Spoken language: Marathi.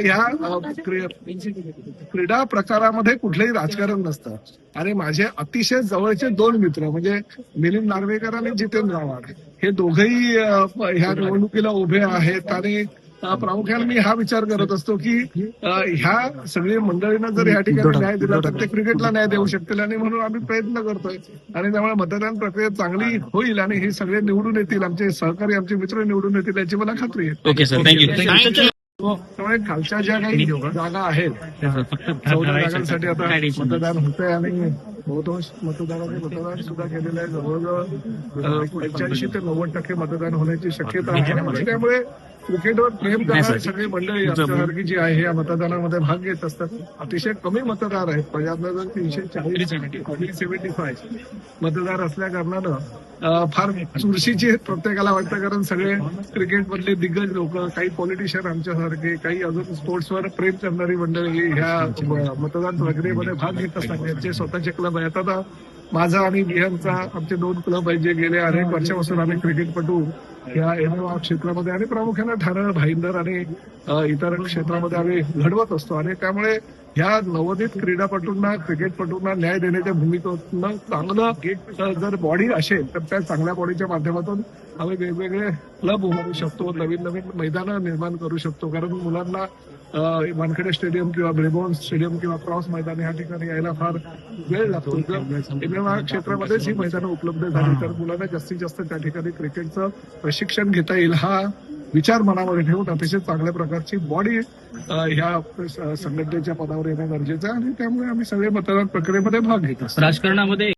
ह्या क्री- क्रीडा प्रकारामध्ये कुठलंही राजकारण नसतं. आणि माझे अतिशय जवळचे दोन मित्र म्हणजे मिलिंद नार्वेकर आणि जितेंद्र आव्हाड हे दोघंही ह्या निवडणुकीला उभे आहेत. आणि प्रामुख्याने मी हा विचार करत असतो की ह्या सगळी मंडळींना जर या ठिकाणी न्याय दिला तर ते क्रिकेटला न्याय देऊ शकतील. आणि म्हणून आम्ही प्रयत्न करतोय. आणि त्यामुळे मतदान प्रक्रिया चांगली होईल आणि हे सगळे निवडून येतील. आमचे सहकारी आमचे मित्र निवडून येतील याची मला खात्री आहे. Okay sir. थँक्यू त्यामुळे खालच्या ज्या काही जागा आहेत चौदा जागांसाठी आता मतदान होत आहे आणि बहुतांश मतदारांनी मतदान सुद्धा केलेलं आहे. जवळजवळ पंच्याऐंशी ते नव्वद टक्के मतदान होण्याची शक्यता आहे. त्यामुळे क्रिकेटवर प्रेम करणारी सगळी मंडळी आमच्यासारखी जी आहे या मतदानामध्ये भाग घेत असतात. अतिशय कमी मतदार आहेत. जर तीनशे चाळीस सेव्हन्टी फाय मतदार असल्या कारणानं फार चुरशीची प्रत्येकाला वाटतं कारण सगळे क्रिकेटमधले दिग्गज लोक काही पॉलिटिशियन आमच्यासारखे काही अजून स्पोर्ट्सवर प्रेम करणारी मंडळी ह्या मतदान प्रक्रियेमध्ये भाग घेत असतात. यांचे स्वतःचे क्लब आहेत. आता माझा आणि बिहारचा आमचे दोन क्लब आहेत जे गेले अनेक वर्षापासून आम्ही क्रिकेटपटू. या एनोवा क्षेत्रामध्ये आणि प्रामुख्याने ठाणे भाईंदर आणि इतर क्षेत्रामध्ये आम्ही घडवत असतो. आणि त्यामुळे ह्या नवोदित क्रीडापटूंना क्रिकेटपटूंना न्याय देण्याच्या भूमिकेतून चांगलं जर बॉडी असेल तर त्या चांगल्या बॉडीच्या माध्यमातून आम्ही वेगवेगळे क्लब उभारू शकतो नवीन नवीन मैदानं निर्माण करू शकतो. कारण मुलांना वानखेडे स्टेडियम किंवा ब्रेबॉन स्टेडियम किंवा क्रॉस मैदान या ठिकाणी यायला फार वेळ लागतो. जर एमएमआर क्षेत्रामध्येच ही मैदानं उपलब्ध झाली तर मुलांना जास्तीत जास्त त्या ठिकाणी क्रिकेटचं प्रशिक्षण घेता येईल हा विचार मनामध्ये ठेवून अतिशय चांगल्या प्रकारची बॉडी ह्या स- संघटनेच्या पदावर येणं गरजेचं आहे आणि त्यामुळे आम्ही सगळे मतदान प्रक्रियेमध्ये भाग घेत राजकारणामध्ये